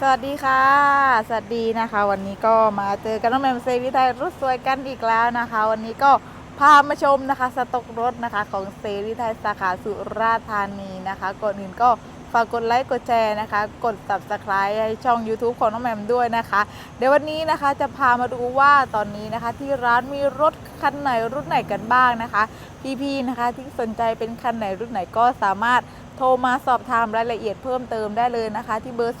สวัสดีค่ะ สวัสดีนะคะ วันนี้ก็มาเจอกันน้องแมมเซวิไทยรถสวยกันอีกแล้วนะคะ วันนี้ก็พามาชมนะคะสต็อกรถนะคะของเซรีไทยสาขาสุราษฎร์ธานีนะคะก่อนอื่นก็ฝากกดไลค์กดแชร์นะคะ กด subscribe ให้ช่อง YouTube ของน้องแมมด้วยนะคะ เดี๋ยววันนี้นะคะจะพามาดูว่าตอนนี้นะคะที่ร้านมีรถคันไหนรุ่นไหนกันบ้างนะคะ พี่ๆนะคะที่สนใจเป็นคันไหนรุ่นไหนก็สามารถ โทรมาสอบถามรายละเอียดเพิ่มเติมได้เลยนะคะ ที่เบอร์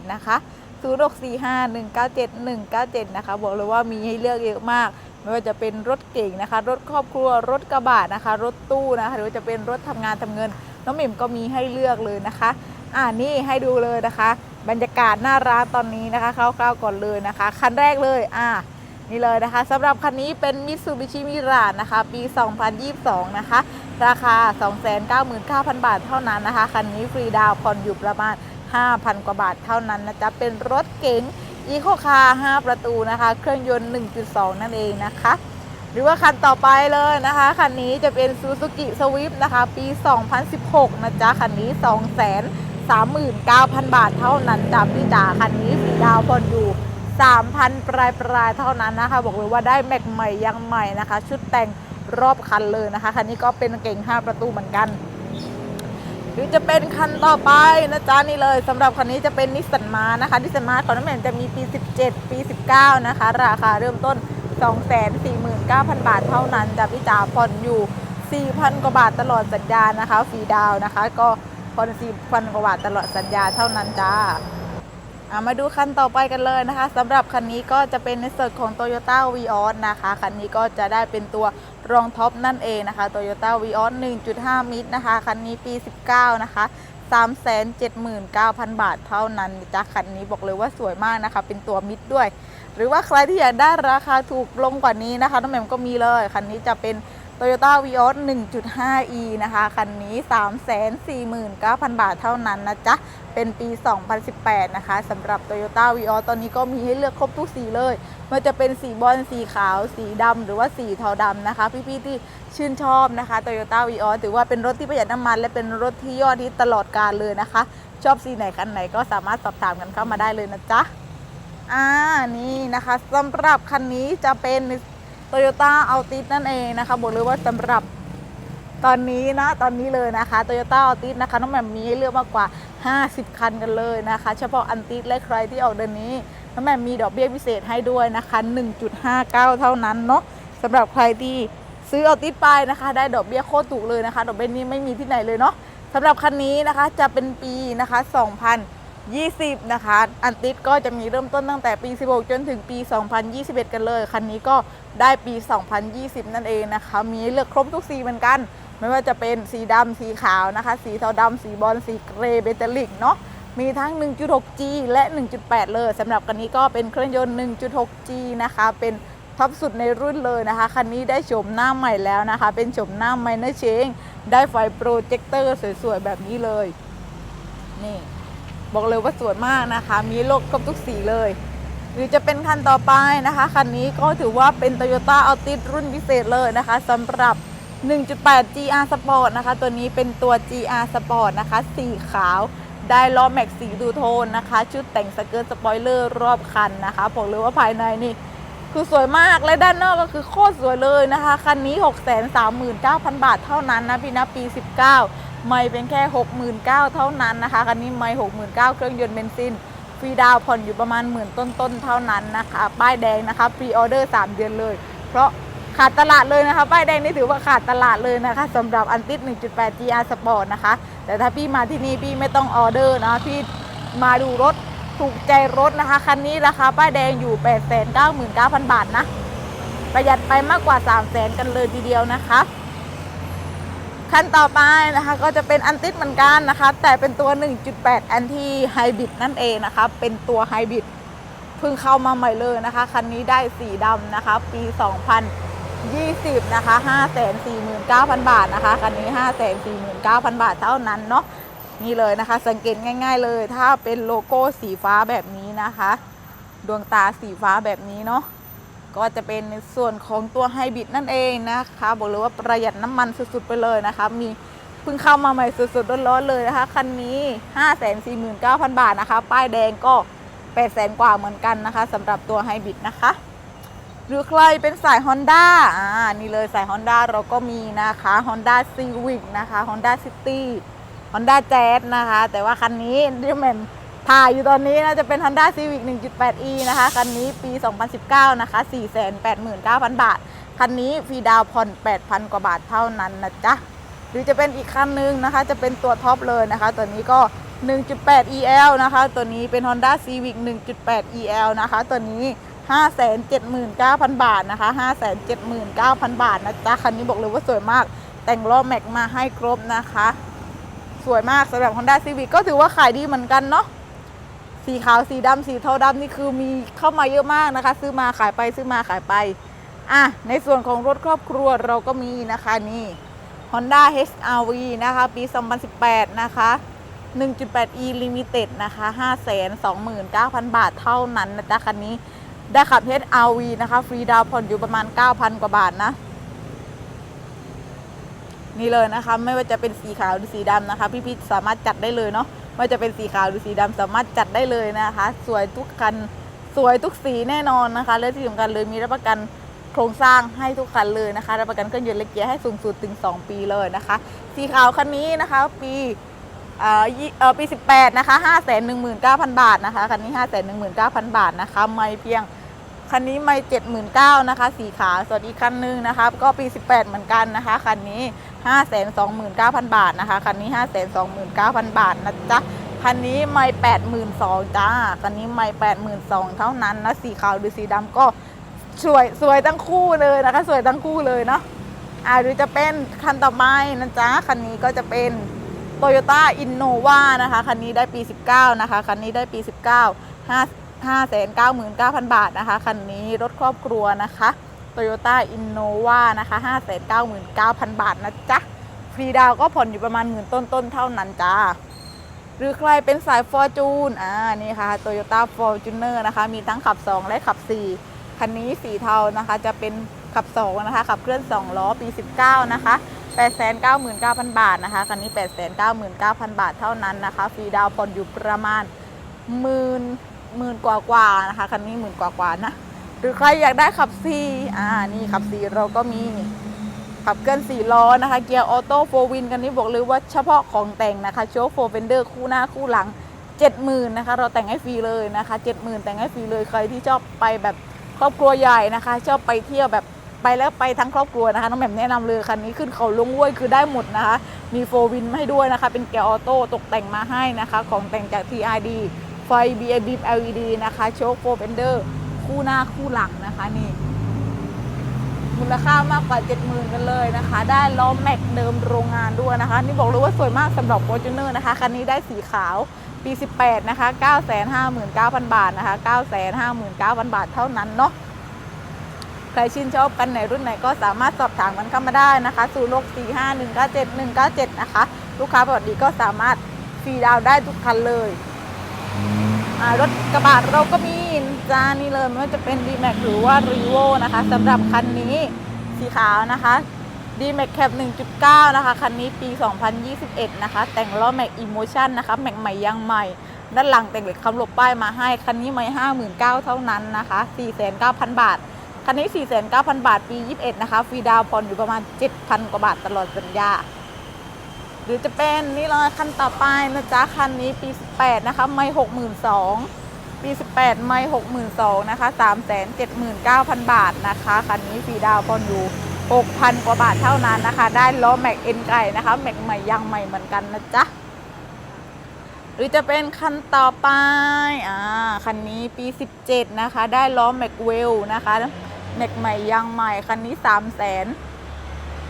0645197197 นะคะ 0645197197 นะคะ บอกเลยว่ามีให้เลือกเยอะมาก ไม่ว่าจะเป็นรถเก่งนะคะ รถครอบครัว รถกระบะนะคะ รถตู้นะคะ หรือว่าจะเป็นรถทำงานทำเงิน น้องหมิมก็มีให้เลือกเลยนะคะ อ่านี่ให้ดูเลยนะคะ บรรยากาศหน้าร้านตอนนี้นะคะคร่าวๆก่อนเลยนะคะ คันแรกเลย อ่านี่เลยนะคะสำหรับคันนี้เป็น Mitsubishi Mirage นะคะ ปี 2022 นะคะ ราคา 299,000 บาทเท่านั้นนะคะ คันนี้ฟรีดาวผ่อนอยู่ประมาณ 5,000 กว่าบาทเท่านั้นนะจ๊ะ เป็นรถเก๋ง Eco Car 5ประตูนะคะ เครื่องยนต์ 1.2 นั่นเองนะคะ หรือว่าคันต่อไปเลยนะคะ คันนี้จะเป็น Suzuki Swift นะคะ ปี 2016 นะจ๊ะ คันนี้ 239,000 บาทเท่านั้นจ้ะพี่จ๋า คันนี้ฟรีดาวผ่อนอยู่3,000 ปลายปลายๆเท่านั้นนะคะ บอกเลยว่าได้แม็กใหม่ยังใหม่นะคะ ชุดแต่ง รอบคันเลยนะคะคันนี้ก็เป็นเก่ง 5 ประตูเหมือนกัน หรือจะเป็นคันต่อไปนะจ๊ะนี่เลยสำหรับคันนี้จะเป็นนิสสันมานะคะนิสสันมาของน้ำแหม่มจะมีปี 17 ปี 19 นะคะ ราคาเริ่มต้น 249,000 บาทเท่านั้นจ้ะพี่จ๋าผ่อนอยู่ 4,000 กว่าบาทตลอดสัญญานะคะฟรีดาวน์นะคะ ก็ผ่อน4,000 กว่าบาทตลอดสัญญาเท่านั้นจ้า มาดูคันต่อไปกันเลยนะคะสำหรับคันนี้ก็จะเป็นในส่วนของ Toyota v ีออนะคะ คันนี้ก็จะได้เป็นตัวรองท็อปนั่นเองนะคะ Toyota v ีออ1.5 มิตรนะคะ คันนี้ปี 19 นะคะ 379,000 บาทเท่านั้นจ้ะคันนี้บอกเลยว่าสวยมากนะคะ เป็นตัวมิดด้วย หรือว่าใครที่อยากได้ราคาถูกลงกว่านี้นะคะน้องแหม่มก็มีเลย คันนี้จะเป็น Toyota v ีออ 1.5e นะคะ คันนี้ 349,000 บาทเท่านั้นนะจ๊ะ เป็นปี 2018 นะคะสำหรับ Toyota v ีออตอนนี้ก็มีให้เลือกครบทุกสีเลยมันจะเป็นสีบอลสีขาว สีดำหรือว่าสีเทาดำนะคะ พี่ๆที่ชื่นชอบนะคะ Toyota v ีออถือว่าเป็นรถที่ประหยัดน้ำมัน และเป็นรถที่ยอดฮิตตลอดกาลเลยนะคะ ชอบสีไหนคันไหนก็สามารถสอบถามกันเข้ามาได้เลยนะจ๊ะอ่านี่นะคะสำหรับคันนี้จะเป็น Toyota Altis นั่นเองนะคะ บอกเลยว่าสำหรับตอนนี้นะ ตอนนี้เลยนะคะ Toyota Altis นะคะน้องแหม่มมีให้เลือกมากกว่า 50 คันกันเลยนะคะ เฉพาะอันติสและใครที่ออกเดือนนี้น้องแหม่มมีดอกเบี้ยพิเศษให้ด้วยนะคะ 1.59 เท่านั้นเนาะสำหรับใครที่ซื้อเอาติสไปนะคะ ได้ดอกเบี้ยโคตรถูกเลยนะคะ ดอกเบี้ยนี้ไม่มีที่ไหนเลยเนาะสำหรับคันนี้นะคะจะเป็นปีนะคะ 2020 นะคะ อันติสก็จะมีเริ่มต้นตั้งแต่ปี 16 จนถึงปี 2021 กันเลย คันนี้ก็ ได้ปี 2020 นั่นเองนะคะ มีเลือกครบทุกสีเหมือนกัน ไม่ว่าจะเป็นสีดำสีขาวนะคะ สีเทาดำสีบอลสีเกรย์เบตาลิกเนาะมีทั้ง 1.6G และ 1.8 เลยสำหรับคันนี้ก็เป็นเครื่องยนต์ 1.6G นะคะ เป็นท็อปสุดในรุ่นเลยนะคะ คันนี้ได้โฉมหน้าใหม่แล้วนะคะ เป็นโฉมหน้าไมเนอร์เชงได้ไฟโปรเจคเตอร์สวยๆ แบบนี้เลย นี่ บอกเลยว่าสวยมากนะคะ มีโลกครบทุกสีเลย หรือจะเป็นคันต่อไปนะคะ คันนี้ก็ถือว่าเป็น Toyota Altis รุ่นพิเศษเลยนะคะสำหรับ 1.8 GR Sport นะคะ ตัวนี้เป็นตัว GR Sport นะคะ สีขาวได้ล้อแม็กสีดูโทนนะคะ ชุดแต่งสเกิร์ตสปอยเลอร์รอบคันนะคะบอกเลยว่าภายในนี่คือสวยมากและด้านนอกก็คือโคตรสวยเลยนะคะ คันนี้ 639,000 บาทเท่านั้นนะพี่นะปี 19 ไม่เป็นแค่ 69,000เท่านั้นนะคะ คันนี้ไม่ 69,000 เครื่องยนต์เบนซิน ฟรีดาวผ่อนอยู่ประมาณหมื่นต้นๆเท่านั้นนะคะ ป้ายแดงนะคะพรีออเดอร์3เดือนเลย เพราะขาดตลาดเลยนะคะ ป้ายแดงนี่ถือว่าขาดตลาดเลยนะคะสำหรับอันติส1.8 GR Sport นะคะ แต่ถ้าพี่มาที่นี่พี่ไม่ต้องออเดอร์นะพี่มาดูรถถูกใจรถนะคะ คันนี้ราคาป้ายแดงอยู่ 899,000 บาทนะ ประหยัดไปมากกว่า 3 0 0 0 0 0 กันเลยทีเดียวนะคะ คันต่อไปนะคะก็จะเป็นอันติสเหมือนกันนะคะ แต่เป็นตัว 1.8 แอนที่ไฮบริดนั่นเองนะคะ เป็นตัวไฮบริดเพิ่งเข้ามาใหม่เลยนะคะ คันนี้ได้สีดำนะคะ ปี 2020 นะคะ 549,000 บาทนะคะ คันนี้ 549,000 บาทเท่านั้นเนาะนี่เลยนะคะ สังเกตง่าย ๆ เลย ถ้าเป็นโลโก้สีฟ้าแบบนี้นะคะ ดวงตาสีฟ้าแบบนี้เนาะ ก็จะเป็นในส่วนของตัวไฮบริดนั่นเองนะคะ บอกเลยว่าประหยัดน้ำมันสุดๆไปเลยนะคะ มีเพิ่งเข้ามาใหม่สดๆร้อนๆเลยนะคะ คันนี้ 549,000 บาทนะคะ ป้ายแดงก็800,000กว่าเหมือนกันนะคะสำหรับตัวไฮบริดนะคะ หรือใครเป็นสาย Honda อ่านี่เลยสาย Honda เราก็มีนะคะ Honda Civic นะคะ Honda City Honda Jazz นะคะ แต่ว่าคันนี้ที่แม่ม ถ่ายอยู่ตอนนี้นะจะเป็น Honda Civic 1.8e นะคะ คันนี้ปี 2019 นะคะ 489,000 บาท คันนี้ฟรีดาวผ่อน 8,000 กว่าบาทเท่านั้นนะจ๊ะ หรือจะเป็นอีกคันนึงนะคะ จะเป็นตัวท็อปเลยนะคะ ตัวนี้ก็ 1.8 EL นะคะ ตัวนี้เป็น Honda Civic 1.8 EL นะคะ ตัวนี้ 579,000 บาทนะคะ 579,000 บาทนะจ๊ะ คันนี้บอกเลยว่าสวยมาก แต่งล้อแม็กมาให้ครบนะคะ สวยมากสำหรับ Honda Civic ก็ถือว่าขายดีเหมือนกันเนาะ สีขาวสีดำสีเทาดำนี่คือมีเข้ามาเยอะมากนะคะ ซื้อมาขายไปซื้อมาขายไปอะในส่วนของรถครอบครัวเราก็มีนะคะนี่ Honda HRV นะคะ ปี 2018 นะคะ 1.8e Limited นะคะ 529,000 บาทเท่านั้นนะจ๊ะคันนี้ได้ขับ HRV นะคะ ฟรีดาวน์ผ่อนอยู่ประมาณ 9,000 กว่าบาทนะ นี่เลยนะคะ ไม่ว่าจะเป็นสีขาวหรือสีดำนะคะ พี่ๆสามารถจัดได้เลยเนาะว่าจะเป็นสีขาวหรือสีดำสามารถจัดได้เลยนะคะ สวยทุกคันสวยทุกสีแน่นอนนะคะ และที่สำคัญเลยมีรับประกันโครงสร้างให้ทุกคันเลยนะคะ รับประกันเครื่องยนต์และเกียร์ให้สูงสุดถึง 2 ปีเลยนะคะ สีขาวคันนี้นะคะ ปีเอ่อยี่เอ่อปี 18 นะคะ 519,000 บาทนะคะ คันนี้ 519,000 บาทนะคะ ไม่เพียง คันนี้ไม่เจ็ดหมื่นเก้านะคะ สีขาวส่วนอีกคันหนึงนะคะ ก็ปี 18 เหมือนกันนะคะ คันนี้5 2 9 0 0 0บาทนะคะ คันนี้5 2 9 0 0 0บาทนะจ๊ะ คันนี้ไม่82,000จ้า คันนี้ไม่82,000เท่านั้นนะ สีขาวหรือสีดำก็สวยสวยทั้งคู่เลยนะคะ สวยทั้งคู่เลยเนาะ อ่าหรือจะเป็นคันต่อไปนะจ๊ะ คันนี้ก็จะเป็น Toyota Innova นะคะ คันนี้ได้ปี 19 นะคะ คันนี้ได้ปี 19 5 599,000 บาทนะคะ คันนี้รถครอบครัวนะคะ Toyota Innova นะคะ 599,000 บาทนะจ๊ะ ฟรีดาวก็ผ่อนอยู่ประมาณหมื่นต้นๆเท่านั้นจ้าหรือใครเป็นสาย Fortune อ่า นี่ค่ะ Toyota Fortuner นะคะ มีทั้งขับ 2 และขับ 4 คันนี้สีเทานะคะ จะเป็นขับ 2 นะคะ ขับเคลื่อน 2 ล้อ ปี 19 นะคะ 899,000 บาทนะคะ คันนี้ 899,000 บาทเท่านั้นนะคะ ฟรีดาวผ่อนอยู่ประมาณหมื่น หมื่นกว่ากว่านะคะคันนี้หมื่นกว่ากว่านะหรือใครอยากได้ขับ4อ่านี่ขับ4เราก็มีขับเกิน4ล้อนะคะ เกียร์ออโต้โฟวินกันนี้บอกเลยว่าเฉพาะของแต่งนะคะโชว์โฟเฟนเดอร์คู่หน้าคู่หลัง70,000นนะคะเราแต่งให้ฟรีเลยนะคะ70,000แต่งให้ฟรีเลยใครที่ชอบไปแบบครอบครัวใหญ่นะคะ ชอบไปเที่ยวแบบไปแล้วไปทั้งครอบครัวนะคะน้องแหม่มแนะนำเลยคันนี้ขึ้นเขาลงห้วยคือได้หมดนะคะ มีโฟวินให้ด้วยนะคะ เป็นเกียร์ออโต้ตกแต่งมาให้นะคะ ของแต่งจาก TRD ไฟ BA Beam LED นะคะโชคโฟเฟนเดอร์คู่หน้าคู่หลังนะคะนี่มูลค่ามากกว่า 70,000 กันเลยนะคะ ได้ล้อแม็กเดิมโรงงานด้วยนะคะ นี่บอกเลยว่าสวยมากสำหรับ f o r t u n e r นะคะ คันนี้ได้สีขาวปี 18 นะคะ 959,000 บาทนะคะ 959,000 บาทเท่านั้นเนาะใครชื่นชอบกันไหนรุ่นไหนก็สามารถสอบถามกันเข้ามาได้นะคะ0 6 4 5 1 9 7 1 9 7 นะคะ ลูกค้าปกติก็สามารถฟรีดาวได้ทุกคันเลย รถกระบะเราก็มีจ้านี่เลยไม่ว่าจะเป็น d m a x หรือว่า r e v o นะคะสำหรับคันนี้สีขาวนะคะ d m a x Cap 1.9 นะคะ คันนี้ปี 2021 นะคะ แต่งล้อ Max Emotion นะคะแม็กใหม่ยางใหม่ ด้านหลังแต่งเหล็กคำหลบป้ายมาให้ คันนี้ไม่ 59,000 เท่านั้นนะคะ 49,000 บาท คันนี้ 49,000 บาท ปี 21 นะคะฟรีดาวน์ผ่อนอยู่ประมาณ 7,000 กว่าบาทตลอดสัญญา รือจะเป็นนี่เลยคันต่อไปนะจ๊ะคันนี้ปี 18 นะคะ ไม่ 62,000ปี 18 ไม่ 62,000นะคะ 379,000 บาทนะคะ คันนี้ฟรีดาวน์ผ่อนอยู่6,000 กว่าบาทเท่านั้นนะคะ ได้ล้อแม็กเอ็นไก่นะคะ แม็กใหม่ยางใหม่เหมือนกันนะจ๊ะหรือจะเป็นคันต่อไป อ่า คันนี้ปี 17 นะคะ ได้ล้อแม็กเวลนะคะ แม็กใหม่ยางใหม่ คันนี้ 3 0 0 0 0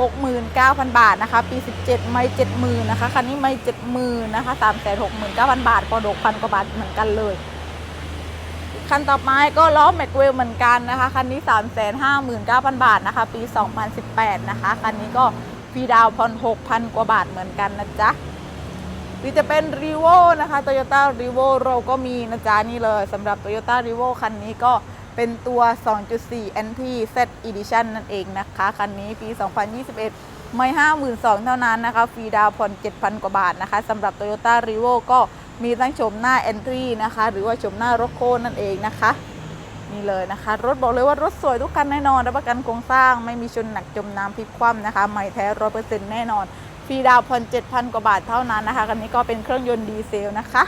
69,000 บาทนะคะ ปี 17 ไม่ 70,000นะคะ คันนี้ไม่ 70,000นะคะ369,000 บาทก็6,000กว่าบาทเหมือนกันเลย คันต่อไปก็ล้อแม็กเวลเหมือนกันนะคะ คันนี้ 359,000 บาทนะคะ ปี 2018 นะคะ คันนี้ก็ฟรีดาวน์ผ่อน6,000 กว่าบาทเหมือนกันนะจ๊ะหรือจะเป็น r e v o นะคะ Toyota r e v o เราก็มีนะจ๊ะนี่เลยสำหรับ Toyota r e v o คันนี้ก็ เป็นตัว 2.4 NT Z Edition นั่นเองนะคะ คันนี้ปี 2021 ไม่ห้าหมื่นสองเท่านั้นนะคะ ฟรีดาวผ่อนเจ็ดพันกว่าบาทนะคะสำหรับ Toyota r e v o ก็มีทั้งชมหน้า Entry นะคะ หรือว่าชมหน้ารถโคนั่นเองนะคะ นี่เลยนะคะ รถบอกเลยว่ารถสวยทุกคันแน่นอน รับประกันโครงสร้าง ไม่มีชนหนักจมน้ำพลิกคว่ำนะคะใหม่แท้ร้อยเปอร์เซ็นต์แน่นอน ฟรีดาวผ่อนเจ็ดพันกว่าบาทเท่านั้นนะคะ คันนี้ก็เป็นเครื่องยนต์ดีเซลนะคะ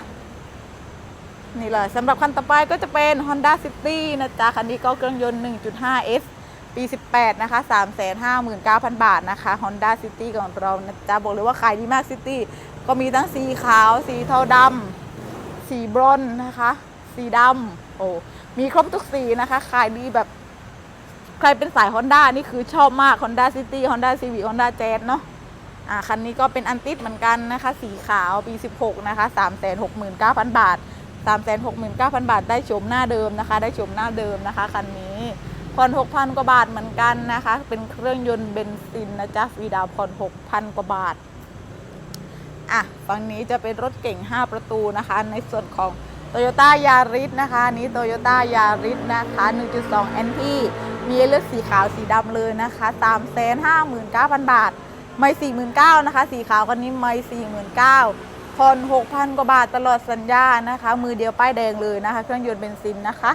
นี่เลยสำหรับคันต่อไปก็จะเป็น Honda City นะจ๊ะ คันนี้ก็เครื่องยนต์ 1.5S ปี 18 นะคะ 359,000 บาทนะคะ Honda City ของเรานะจ๊ะ บอกเลยว่าขายดีมาก City ก็มีทั้งสีขาว สีเทาดำสีบรอนนะคะ สีดำโอ้ มีครบทุกสีนะคะ ขายดีแบบ ใครเป็นสาย Honda นี่คือชอบมาก Honda City Honda Civic Honda Jazz เนาะอ่าคันนี้ก็เป็นอันติดเหมือนกันนะคะ สีขาวปี 16 นะคะ 369,000 บาท 369,000 บาทได้ชมหน้าเดิมนะคะ ได้ชมหน้าเดิมนะคะคันนี้ผ่อน6,000 กว่าบาทเหมือนกันนะคะ เป็นเครื่องยนต์เบนซินนะจ๊ะฟีดาวผ่อน6,000 กว่าบาทอะฝั่งนี้จะเป็นรถเก่ง 5 ประตูนะคะ ในส่วนของ Toyota Yaris นะคะนี้ Toyota Yaris นะคะ 1.2 NT มีเลือดสีขาวสีดำเลยนะคะ359,000 บาท ไม่ 49,000นะคะ สีขาวคันนี้ไม่ 49,000 ผ่อน6,000 กว่าบาทตลอดสัญญานะคะ มือเดียวป้ายแดงเลยนะคะ เครื่องยนต์เบนซินนะคะ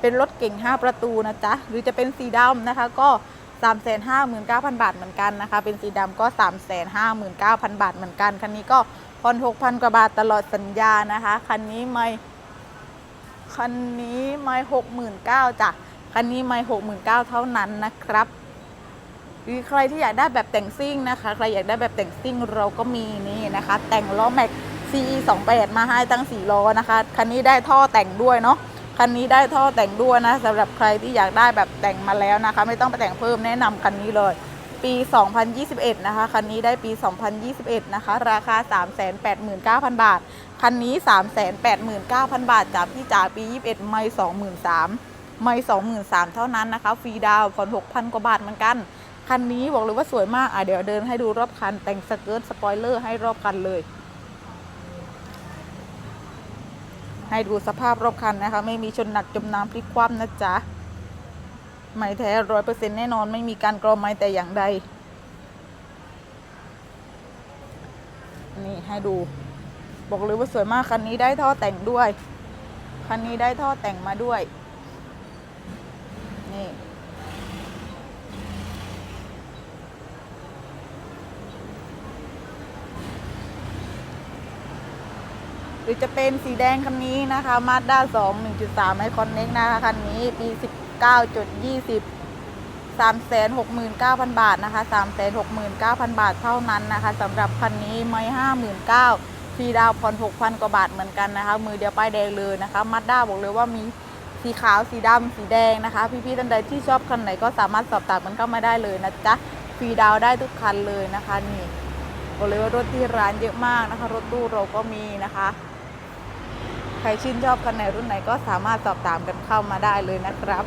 เป็นรถเก่ง 5 ประตูนะจ๊ะ หรือจะเป็นสีดำนะคะก็ 359,000 บาทเหมือนกันนะคะ เป็นสีดำก็ 359,000 บาทเหมือนกัน คันนี้ก็ผ่อน6,000 กว่าบาทตลอดสัญญานะคะ คันนี้ไม่ คันนี้ไม่ 69,000จ้ะ คันนี้ไม่ 69,000 เท่านั้นนะครับ หรือใครที่อยากได้แบบแต่งซิ่งนะคะ ใครอยากได้แบบแต่งซิ่งเราก็มีนี่นะคะ แต่งล้อแม็ก CE 28มาให้ตั้ง4ล้อนะคะ คันนี้ได้ท่อแต่งด้วยเนาะ คันนี้ได้ท่อแต่งด้วยนะสำหรับใครที่อยากได้แบบแต่งมาแล้วนะคะ ไม่ต้องไปแต่งเพิ่มแนะนำคันนี้เลย ปี 2021 นะคะ คันนี้ได้ปี 2021 นะคะ ราคา 389,000 บาท คันนี้ 389,000 บาทจากพี่จ๋าปี 21 ไม่ 23,000ไม่ 23,000 เท่านั้นนะคะ ฟรีดาวน์ผ่อน6,000 กว่าบาทเหมือนกัน คันนี้บอกเลยว่าสวยมาก อะเดี๋ยวเดินให้ดูรอบคัน แต่งสเกิร์ตสปอยเลอร์ให้รอบคันเลย ให้ดูสภาพรอบคันนะคะ ไม่มีชนหนักจมน้ำพลิกคว่ำนะจ๊ะไม่แท้ร้อยเปอร์เซ็นต์แน่นอนไม่มีการกรอไม้แต่อย่างใด นี่ให้ดู บอกเลยว่าสวยมากคันนี้ได้ท่อแต่งด้วย คันนี้ได้ท่อแต่งมาด้วย นี่ รือจะเป็นสีแดงคันนี้นะคะมาด้า2 1.3ไอคอนเน็กนะคะคันนี้ปี19.20 369,000บาทนะคะ369,000บาทเท่านั้นนะคะสำหรับคันนี้ไม่59,000ฟรีดาวน์ผ่อน6,000กว่าบาทเหมือนกันนะคะ มือเดียวป้ายแดงเลยนะคะมาด้าบอกเลยว่ามีสีขาวสีดำสีแดงนะคะ พี่ๆท่านใดที่ชอบคันไหนก็สามารถสอบถามมันเข้ามาได้เลยนะจ๊ะฟรีดาวได้ทุกคันเลยนะคะนี่บอกเลยว่ารถที่ร้านเยอะมากนะคะ รถตู้เราก็มีนะคะ ใครชื่นชอบคันไหนรุ่นไหนก็สามารถสอบถามกันเข้ามาได้เลยนะครับ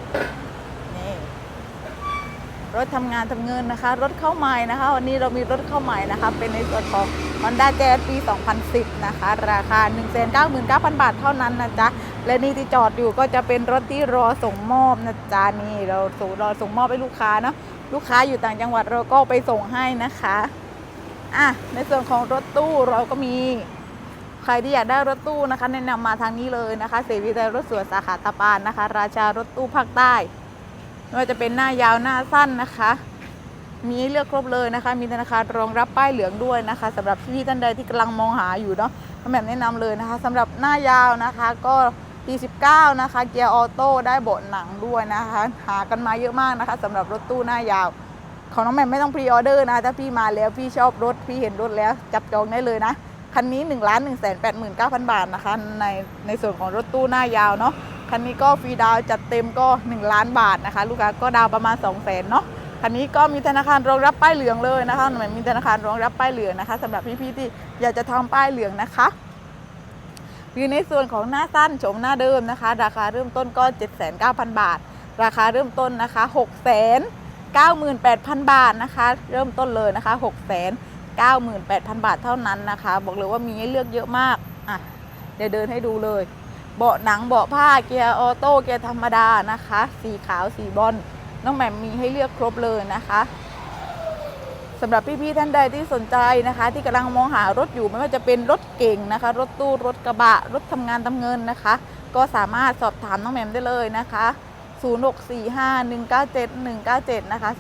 นี่รถทำงานทำเงินนะคะ รถเข้าใหม่นะคะ วันนี้เรามีรถเข้าใหม่นะคะ เป็นในส่วนของ Honda Jazz ปี 2010 นะคะ ราคา 199,000 บาทเท่านั้นนะจ๊ะ และนี่ที่จอดอยู่ก็จะเป็นรถที่รอส่งมอบนะจ๊ะนี่เราส่งรอส่งมอบให้ลูกค้าเนะลูกค้าอยู่ต่างจังหวัดเราก็ไปส่งให้นะคะอะในส่วนของรถตู้เราก็มี ใครที่อยากได้รถตู้นะคะ แนะนำมาทางนี้เลยนะคะ เสรีไทยรถสวยสาขาตะปานนะคะ ราชารถตู้ภาคใต้ไม่ว่าจะเป็นหน้ายาวหน้าสั้นนะคะ มีเลือกครบเลยนะคะ มีธนาคารรองรับป้ายเหลืองด้วยนะคะสำหรับพี่ๆท่านใดที่กำลังมองหาอยู่เนาะน้องแบบแนะนำเลยนะคะสำหรับหน้ายาวนะคะก็ปี19นะคะ เกียร์ออโต้ได้เบาะหนังด้วยนะคะ หากันมาเยอะมากนะคะสำหรับรถตู้หน้ายาวของน้องแม่ไม่ต้องพรีออเดอร์นะถ้าพี่มาแล้วพี่ชอบรถพี่เห็นรถแล้ว จับจองได้เลยนะ คันนี้1นึ่งล้านหนึ่งแสนแปดหมื่นเก้าพันบาทนะคะ ในในส่วนของรถตู้หน้ายาวเนาะคันนี้ก็ฟรีดาวจัดเต็มก็ 1 ล้านบาทนะคะ ลูกค้าก็ดาวประมาณ 2 0 0แสนเนาะคันนี้ก็มีธนาคารรองรับป้ายเหลืองเลยนะคะหน่วยมีธนาคารรองรับป้ายเหลืองนะคะสำหรับพี่ๆที่อยากจะทำป้ายเหลืองนะคะหรือในส่วนของหน้าสั้นโฉมหน้าเดิมนะคะ ราคาเริ่มต้นก็ 79,000 บาท ราคาเริ่มต้นนะคะ 6 9 8 0 0 0 บาทนะคะ เริ่มต้นเลยนะคะ 6 9 8 0 0 0 บาทเท่านั้นนะคะ บอกเลยว่ามีให้เลือกเยอะมากอะเดี๋ยวเดินให้ดูเลย เบาะหนังเบาะผ้าเกียร์ออโต้เกียร์ธรรมดานะคะ สีขาวสีบอลน้องแหม่มมีให้เลือกครบเลยนะคะสสำหรับพี่ๆท่านใดที่สนใจนะคะ ที่กำลังมองหารถอยู่ไม่ว่าจะเป็นรถเก่งนะคะ รถตู้รถกระบะ รถทำงานทำเงินนะคะ ก็สามารถสอบถามน้องแหม่มได้เลยนะคะ 0645197197 นะคะ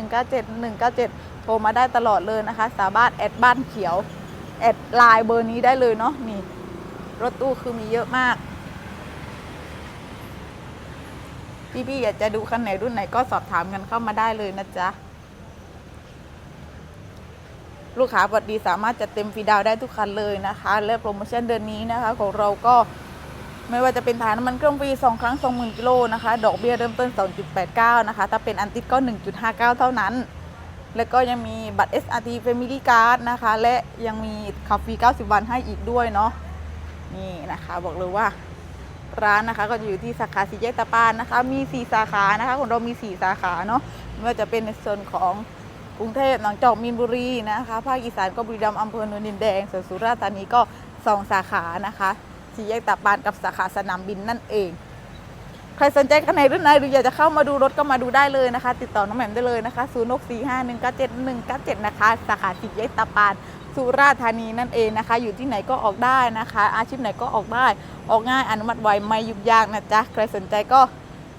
0645197197 โทรมาได้ตลอดเลยนะคะ สามารถแอดบ้านเขียว แอดไลน์เบอร์นี้ได้เลยเนาะนี่ รถตู้คือมีเยอะมาก พี่ๆอยากจะดูคันไหนรุ่นไหนก็สอบถามกันเข้ามาได้เลยนะจ๊ะลูกค้าบัตรดีสามารถจัดเต็มฟรีดาวได้ทุกคันเลยนะคะ และโปรโมชั่นเดือนนี้นะคะ ของเราก็ ไม่ว่าจะเป็นฐานน้ำมันเครื่องฟรี2ครั้ง 20,000กิโลนะคะ ดอกเบี้ยเริ่มต้น 2.89 นะคะ ถ้าเป็นอันติดก็ 1.59 เท่านั้น แล้วก็ยังมีบัตร SRT Family Card นะคะ และยังมีขับฟรี 90 วันให้อีกด้วยเนาะ นี่นะคะ บอกเลยว่าร้านนะคะก็จะอยู่ที่สาขาสีแยกตะปานนะคะ มี 4 สาขานะคะของเรามี 4 สาขาเนาะไม่ว่าจะเป็นในส่วนของกรุงเทพหนองจอกมีนบุรีนะคะ ภาคอีสานก็บุรีรัมย์อำเภอโนนดินแดงส่วนสุราษฎร์ธานีก็ 2 สาขานะคะ สีแยกตะปานกับสาขาสนามบินนั่นเอง ใครสนใจกันไหนหรือไหนหรืออยากจะเข้ามาดูรถก็มาดูได้เลยนะคะ ติดต่อน้องแหม่มได้เลยนะคะ0 6 4 5 1 9 7 1 9 7นะคะสาขาสีแยกตะปานสุราษฎร์ธานีนั่นเองนะคะ อยู่ที่ไหนก็ออกได้นะคะ อาชีพไหนก็ออกได้ ออกง่ายอนุมัติไวไม่ยุ่งยากนะจ๊ะใครสนใจก็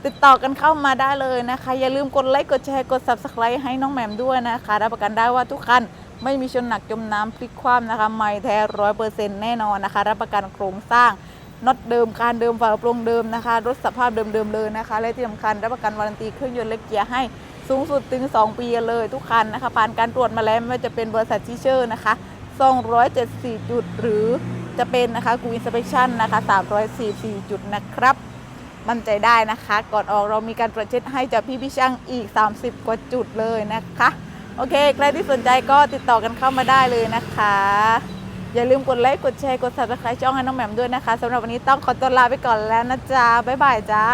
ติดต่อกันเข้ามาได้เลยนะคะ อย่าลืมกดไลค์กดแชร์กด subscribe ให้น้องแหม่มด้วยนะคะ รับประกันได้ว่าทุกคัน ไม่มีชนหนักจมน้ำพลิกคว่ำนะคะไม่แท้ร้อยเปอร์เซ็นต์แน่นอนนะคะ รับประกันโครงสร้างน็อตเดิมคานเดิมฝาโปรงเดิมนะคะ รถสภาพเดิมๆเลยนะคะ และที่สำคัญรับประกันวารันตีเครื่องยนต์และเกียร์ให้สูงสุดถึง 2 ปีเลยทุกคันนะคะ ผ่านการตรวจมาแล้วไม่ว่าจะเป็นบริษัทชิเชอร์นะคะ274 จุด หรือจะเป็นนะคะกูอินสเปคชั่นนะคะ344 จุดนะครับ มั่นใจได้นะคะ ก่อนออกเรามีการตรวจเช็คให้จากพี่พี่ช่างอีก 30 กว่าจุดเลยนะคะ โอเค ใครที่สนใจก็ติดต่อกันเข้ามาได้เลยนะคะ อย่าลืมกดไลค์ กดแชร์ กด subscribe ช่องให้น้องแหม่มด้วยนะคะสำหรับวันนี้ต้องขอตัวลาไปก่อนแล้วนะจ๊ะ บ๊ายบายจ้า